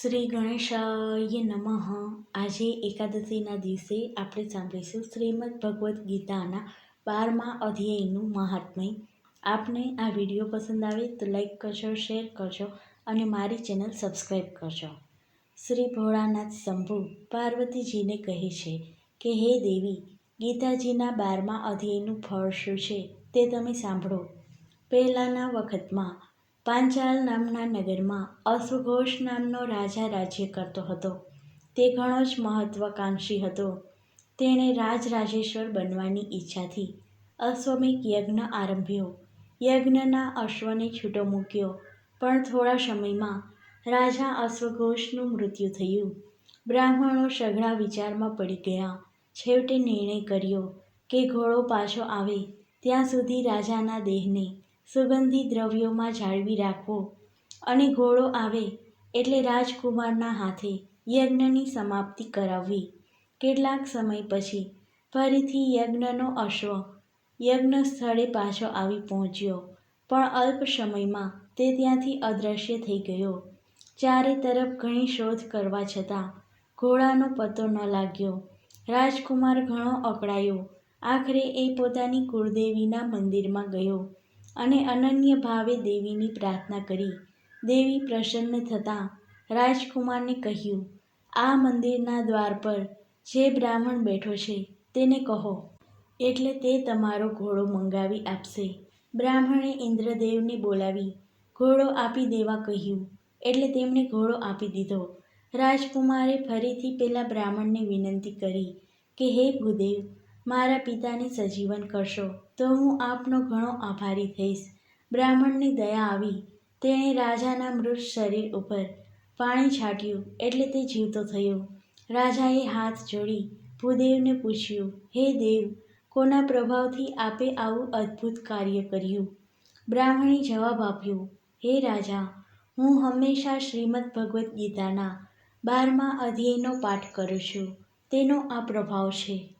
શ્રી ગણેશાય નમઃ. આજે એકાદશીના દિવસે આપણે સાંભળીશું શ્રીમદ ભગવદ્ ગીતાના બારમા અધ્યાયનું મહાત્મય. આપને આ વીડિયો પસંદ આવે તો લાઈક કરજો, શેર કરજો અને મારી ચેનલ સબસ્ક્રાઈબ કરજો. શ્રી ભોળાનાથ શંભુ પાર્વતીજીને કહે છે કે, હે દેવી, ગીતાજીના બારમા અધ્યાયનું ફળ શું છે તે તમે સાંભળો. પહેલાંના વખતમાં પાંચાલ નામના નગરમાં અશ્વઘોષ નામનો રાજા રાજ્ય કરતો હતો. તે ઘણો જ મહત્વાકાંક્ષી હતો. તેણે રાજરાજેશ્વર બનવાની ઈચ્છાથી અશ્વમિક યજ્ઞ આરંભ્યો. યજ્ઞના અશ્વને છૂટો મૂક્યો, પણ થોડા સમયમાં રાજા અશ્વઘોષનું મૃત્યુ થયું. બ્રાહ્મણો સઘળા વિચારમાં પડી ગયા. છેવટે નિર્ણય કર્યો કે ઘોડો પાછો આવે, ત્યાં સુધી રાજાના દેહને સુગંધી દ્રવ્યોમાં જાળવી રાખવો અને ઘોડો આવે એટલે રાજકુમારના હાથે યજ્ઞની સમાપ્તિ કરાવવી. કેટલાક સમય પછી ફરીથી યજ્ઞનો અશ્વ યજ્ઞ સ્થળે પાછો આવી પહોંચ્યો, પણ અલ્પ સમયમાં તે ત્યાંથી અદૃશ્ય થઈ ગયો. ચારે તરફ ઘણી શોધ કરવા છતાં ઘોડાનો પતો ન લાગ્યો. રાજકુમાર ઘણો અકળાયો. આખરે એ પોતાની કુળદેવીના મંદિરમાં ગયો. અને અનન્ય ભાવે દેવીની પ્રાર્થના કરી. દેવી પ્રસન્ન થતાં રાજકુમારને કહ્યું, આ મંદિરના દ્વાર પર જે બ્રાહ્મણ બેઠો છે તેને કહો, એટલે તે તમારો ઘોડો મંગાવી આપશે. બ્રાહ્મણે ઇન્દ્રદેવને બોલાવી ઘોડો આપી દેવા કહ્યું, એટલે તેમણે ઘોડો આપી દીધો. રાજકુમારે ફરીથી પેલા બ્રાહ્મણને વિનંતી કરી કે, હે ભૂદેવ મારા પિતાને સજીવન કરશો, તો હું આપનો ઘણો આભારી થઈશ. બ્રાહ્મણની દયા આવી. તેણે રાજાના મૃત શરીર ઉપર પાણી છાંટ્યું એટલે તે જીવતો થયો. રાજાએ હાથ જોડી ભૂદેવને પૂછ્યું, હે દેવ, કોના પ્રભાવથી આપે આવું અદ્ભુત કાર્ય કર્યું? બ્રાહ્મણે જવાબ આપ્યો, હે રાજા, હું હંમેશા શ્રીમદ ભગવદ્ ગીતાના બારમા અધ્યાયનો પાઠ કરું છું. તેનો આ પ્રભાવ છે.